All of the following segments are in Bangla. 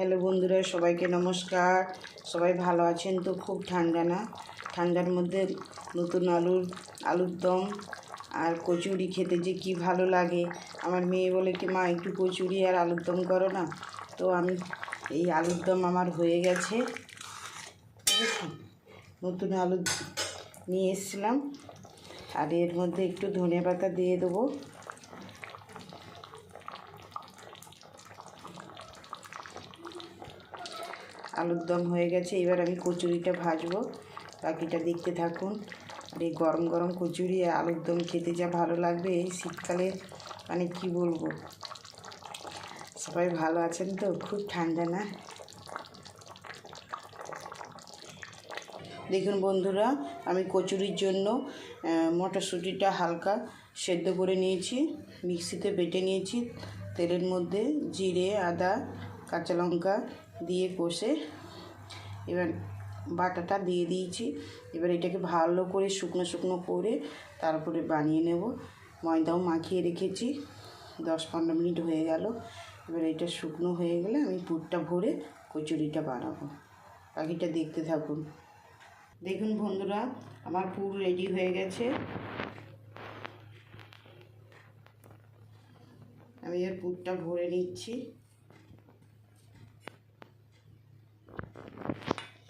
হ্যালো বন্ধুরা, সবাইকে নমস্কার। সবাই ভালো আছেন তো? খুব ঠান্ডা না? ঠান্ডার মধ্যে নতুন আলুর আলুর দম আর কচুরি খেতে যে কি ভালো লাগে। আমার মেয়ে বলে কি, মা, একটু কচুরি আর আলুর দম করো না। তো আমি, এই আলুর দম আমার হয়ে গেছে। নতুন আলু নিয়ে এসেছিলাম। আর এর মধ্যে একটু ধনে পাতা দিয়ে দেবো। আলুর দম হয়ে গেছে, এবার আমি কচুরিটা ভাজবো। বাকিটা দেখতে থাকুন। আর এই গরম গরম কচুরি আলুর দম খেতে যা ভালো লাগবে এই শীতকালে মানে কি বলব? সবাই ভালো আছেন তো? খুব ঠান্ডা না? দেখুন বন্ধুরা, আমি কচুরির জন্য মটরশুঁটিটা হালকা সেদ্ধ করে নিয়েছি। মিক্সিতে বেটে নিয়েছি। তেলের মধ্যে জিরে, আদা, কাঁচা লঙ্কা দিয়ে কষে। এবার বাটাটা দিয়ে দিয়েছি। এবার এটাকে ভালো করে শুকনো শুকনো করে তারপরে বানিয়ে নেব। ময়দাও মাখিয়ে রেখেছি। দশ পনেরো মিনিট হয়ে গেল। এবার এটা শুকনো হয়ে গেলে আমি পুরটা ভরে কচুরিটা বানাবো। পাখিটা দেখতে থাকুন। দেখুন বন্ধুরা, আমার পুর রেডি হয়ে গেছে। আমি এর পুরটা ভরে নিচ্ছি।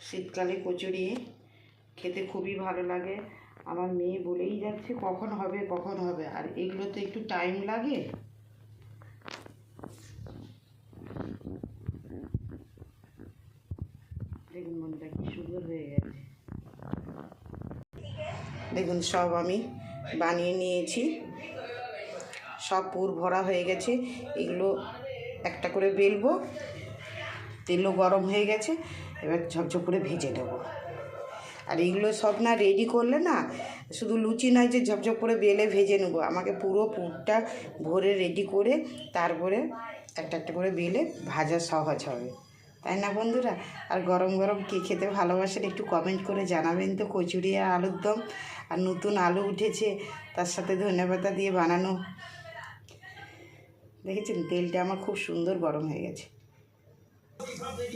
শীতকালে কচুরি খেতে খুবই ভালো লাগে। আমার মেয়ে বলেই যাচ্ছে, কখন হবে কখন হবে? আর এগুলো তো একটু টাইম লাগে। দেখুন মনটা কি সুন্দর হয়ে গেছে। দেখুন, সব আমি বানিয়ে নিয়েছি। সব পুর ভরা হয়ে গেছে। এগুলো একটা করে বেলবো। তেলও গরম হয়ে গেছে, এবার ঝপঝপ করে ভেজে নেব। আর এগুলো সব না রেডি করলে না, শুধু লুচি নয় যে ঝপঝপ করে বেলে ভেজে নেব। আমাকে পুরো পুরটা ভরে রেডি করে তারপরে একটা একটা করে বেলে ভাজা সহজ হবে। তাই না বন্ধুরা? আর গরম গরম কে খেতে ভালোবাসেন একটু কমেন্ট করে জানাবেন তো, কচুরি আর আলুর দম। আর নতুন আলু উঠেছে, তার সাথে ধনেপাতা দিয়ে বানানো। দেখেছেন? তেলটা আমার খুব সুন্দর গরম হয়ে গেছে।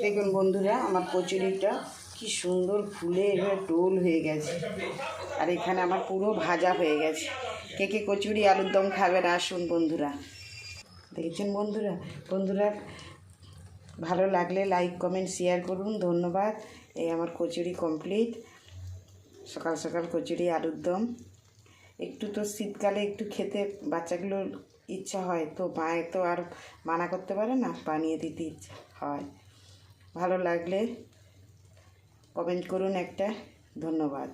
দেখুন বন্ধুরা, আমার কচুরিটা কি সুন্দর ফুলে এবার টোল হয়ে গেছে। আর এখানে আমার পুরো ভাজা হয়ে গেছে। কে কে কচুরি আলুর দম খাবেন আসুন বন্ধুরা। দেখেছেন বন্ধুরা? বন্ধুরা, ভালো লাগলে লাইক কমেন্ট শেয়ার করুন। ধন্যবাদ। এই আমার কচুরি কমপ্লিট সকাল সকাল কচুরি আলুর দম। একটু তো শীতকালে একটু খেতে বাচ্চাগুলোর ইচ্ছা হয়, তো মায়ে তো আর মানা করতে পারে না, বানিয়ে দিতে ইচ্ছা। হয়। ভালো লাগলে কমেন্ট করুন একটা। ধন্যবাদ।